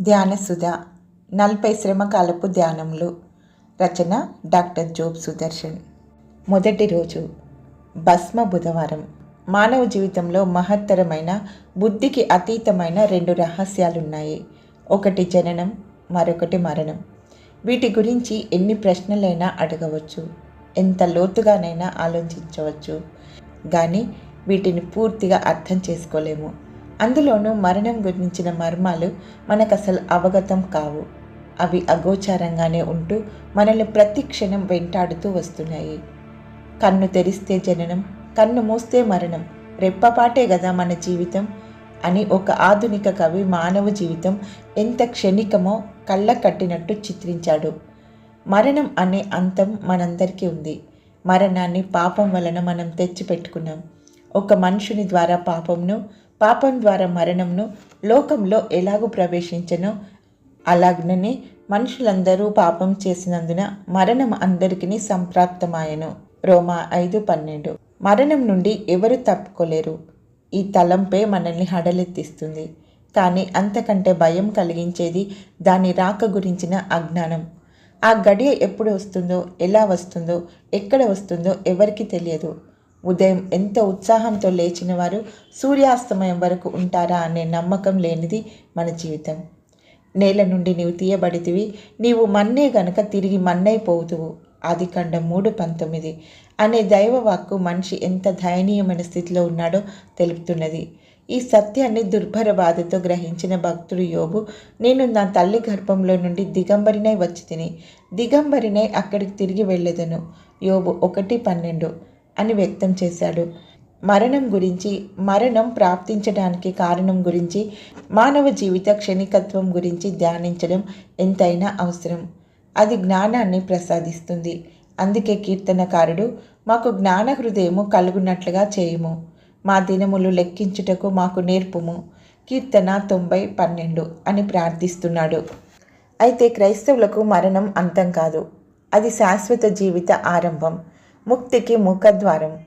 ధ్యానసుధ నలభై శ్రమకాలపు ధ్యానములు రచన డాక్టర్ జోబ్ సుదర్శన్. మొదటి రోజు భస్మ బుధవారం. మానవ జీవితంలో మహత్తరమైన బుద్ధికి అతీతమైన రెండు రహస్యాలున్నాయి. ఒకటి జననం మరొకటి మరణం. వీటి గురించి ఎన్ని ప్రశ్నలైనా అడగవచ్చు. ఎంత లోతుగానైనా ఆలోచించవచ్చు. కానీ వీటిని పూర్తిగా అర్థం చేసుకోలేము. అందులోనూ మరణం గురించిన మర్మాలు మనకు అసలు అవగతం కావు. అవి అగోచారంగానే ఉంటూ మనల్ని ప్రతి క్షణం వెంటాడుతూ వస్తున్నాయి. కన్ను తెరిస్తే జననం కన్ను మూస్తే మరణం రెప్పపాటే కదా మన జీవితం అని ఒక ఆధునిక కవి మానవ జీవితం ఎంత క్షణికమో కళ్ళ కట్టినట్టు చిత్రించాడు. మరణం అనే అంతం మనందరికీ ఉంది. మరణాన్ని పాపం వలన మనం తెచ్చిపెట్టుకున్నాం. ఒక మనుషుని ద్వారా పాపంను పాపం ద్వారా మరణంను లోకంలో ఎలాగూ ప్రవేశించనో? అలాగనే మనుషులందరూ పాపం చేసినందున మరణం అందరికీ సంప్రాప్తమాయను. రోమా ఐదు పన్నెండు. మరణం నుండి ఎవరు తప్పుకోలేరు. ఈ తలంపే మనల్ని హడలెత్తిస్తుంది. కానీ అంతకంటే భయం కలిగించేది దాని రాక గురించిన అజ్ఞానం. ఆ గడియ ఎప్పుడు వస్తుందో ఎలా వస్తుందో ఎక్కడ వస్తుందో ఎవరికి తెలియదు. ఉదయం ఎంత ఉత్సాహంతో లేచిన వారు సూర్యాస్తమయం వరకు ఉంటారా అనే నమ్మకం లేనిది మన జీవితం. నేల నుండి నీవు తీయబడితివి నీవు మన్నే గనక తిరిగి మన్నైపోతువు ఆది ఖండం మూడు పంతొమ్మిది. అనే దైవవాక్కు మనిషి ఎంత దయనీయమైన స్థితిలో ఉన్నాడో తెలుపుతున్నది. ఈ సత్యాన్ని దుర్భర బాధతో గ్రహించిన భక్తుడు యోబు నేను నా తల్లి గర్భంలో నుండి దిగంబరినై వచ్చి తిని దిగంబరినై అక్కడికి తిరిగి వెళ్ళేదను యోబు ఒకటి పన్నెండు. అని వ్యక్తం చేశాడు. మరణం గురించి మరణం ప్రాప్తించడానికి కారణం గురించి మానవ జీవిత క్షణికత్వం గురించి ధ్యానించడం ఎంతైనా అవసరం. అది జ్ఞానాన్ని ప్రసాదిస్తుంది. అందుకే కీర్తనకారుడు మాకు జ్ఞాన హృదయము కలుగునట్లుగా చేయము. మా దినములు లెక్కించుటకు మాకు నేర్పుము. కీర్తన తొంభై పన్నెండు అని ప్రార్థిస్తున్నాడు. అయితే క్రైస్తవులకు మరణం అంతం కాదు. అది శాశ్వత జీవిత ఆరంభం. ముక్తికి ముఖద్వారం.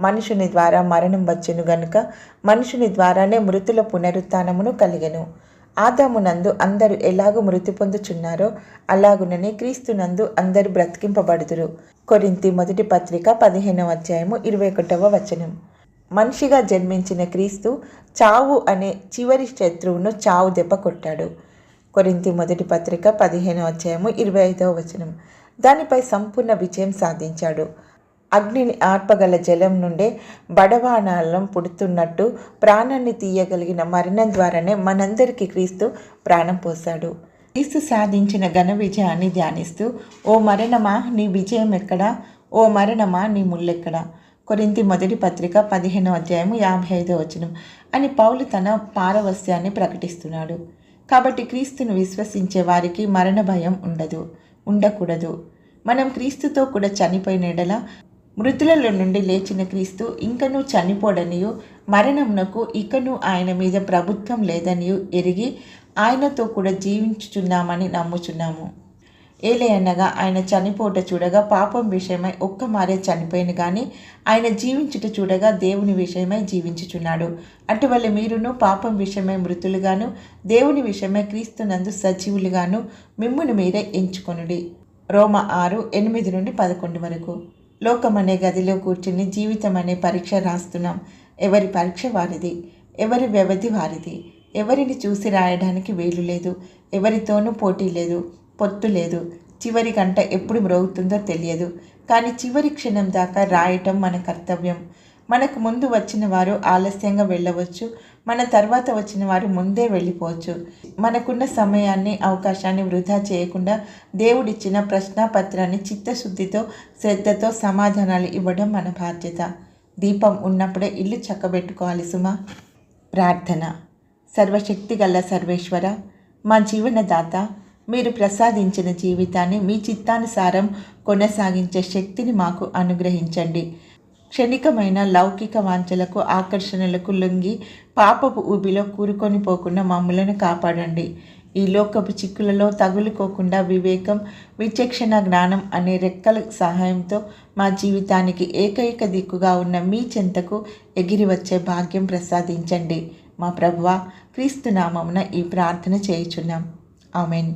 మనుషుని ద్వారా మరణం వచ్చెను గనుక మనుషుని ద్వారానే మృతుల పునరుత్నమును కలిగెను. ఆదామునందు అందరూ ఎలాగూ మృతి పొందుచున్నారో అలాగుననే క్రీస్తునందు అందరూ బ్రతికింపబడుదురు. కొరింతి మొదటి పత్రిక పదిహేనవ అధ్యాయము ఇరవై ఒకటవ వచనం. మనిషిగా జన్మించిన క్రీస్తు చావు అనే చివరి శత్రువును చావు దెబ్బ కొట్టాడు. కొరింతి మొదటి పత్రిక పదిహేనవ అధ్యాయము ఇరవై ఐదవ వచనం. దానిపై సంపూర్ణ విజయం సాధించాడు. అగ్నిని ఆర్పగల జలం నుండే బడవానాలం పుడుతున్నట్టు ప్రాణాన్ని తీయగలిగిన మరణం ద్వారానే మనందరికీ క్రీస్తు ప్రాణం పోశాడు. క్రీస్తు సాధించిన ఘన విజయాన్ని ధ్యానిస్తూ ఓ మరణమా నీ విజయం ఎక్కడా? ఓ మరణమా నీ ముళ్ళెక్కడా కొరింతి మొదటి పత్రిక పదిహేనో అధ్యాయము యాభై ఐదో వచనం అని పౌలు తన పారవస్యాన్ని ప్రకటిస్తున్నాడు. కాబట్టి క్రీస్తును విశ్వసించే వారికి మరణ భయం ఉండదు ఉండకూడదు. మనం క్రీస్తుతో కూడా చనిపోయిన ఎడల మృతులలో నుండి లేచిన క్రీస్తు ఇంకనూ చనిపోడనియు మరణమునకు ఇకను ఆయన మీద ప్రభుత్వం లేదనియు ఎరిగి ఆయనతో కూడా జీవించుచున్నామని నమ్ముచున్నాము. ఏలే అనగా ఆయన చనిపోట చూడగా పాపం విషయమై ఒక్క మారే చనిపోయిన కానీ ఆయన జీవించుట చూడగా దేవుని విషయమై జీవించుచున్నాడు. అటువల్ల మీరును పాపం విషయమై మృతులుగాను దేవుని విషయమై క్రీస్తునందు సజీవులుగాను మిమ్మును మీరే ఎంచుకొనుడి. రోమ ఆరు ఎనిమిది నుండి పదకొండు వరకు. లోకం అనే గదిలో కూర్చుని జీవితం అనే పరీక్ష రాస్తున్నాం. ఎవరి పరీక్ష వారిది? ఎవరి వ్యవధి వారిది? ఎవరిని చూసి రాయడానికి వీలు లేదు? ఎవరితోనూ పోటీ లేదు? పొత్తు లేదు? చివరి గంట ఎప్పుడు మ్రోగుతుందో తెలియదు. కానీ చివరి క్షణం దాకా రాయటం మన కర్తవ్యం. మనకు ముందు వచ్చిన వారు ఆలస్యంగా వెళ్ళవచ్చు. మన తర్వాత వచ్చిన వారు ముందే వెళ్ళిపోవచ్చు. మనకున్న సమయాన్ని అవకాశాన్ని వృధా చేయకుండా దేవుడిచ్చిన ప్రశ్నాపత్రాన్ని చిత్తశుద్ధితో శ్రద్ధతో సమాధానాలు ఇవ్వడం మన బాధ్యత. దీపం ఉన్నప్పుడే ఇల్లు చక్కబెట్టుకోవాలి సుమా. ప్రార్థన. సర్వశక్తి గల సర్వేశ్వర మా జీవనదాత మీరు ప్రసాదించిన జీవితాన్ని మీ చిత్తానుసారం కొనసాగించే శక్తిని మాకు అనుగ్రహించండి. క్షణికమైన లౌకిక వాంఛలకు ఆకర్షణలకు లొంగి పాపపు ఊబిలో కూరుకొని పోకుండా మమ్మలను కాపాడండి. ఈ లోకపు చిక్కులలో తగులుకోకుండా వివేకం విచక్షణ జ్ఞానం అనే రెక్కల సహాయంతో మా జీవితానికి ఏకైక దిక్కుగా ఉన్న మీ చెంతకు ఎగిరి వచ్చే భాగ్యం ప్రసాదించండి. మా ప్రభువ క్రీస్తు నామమున ఈ ప్రార్థన చేయుచున్నాం. ఆమెన్.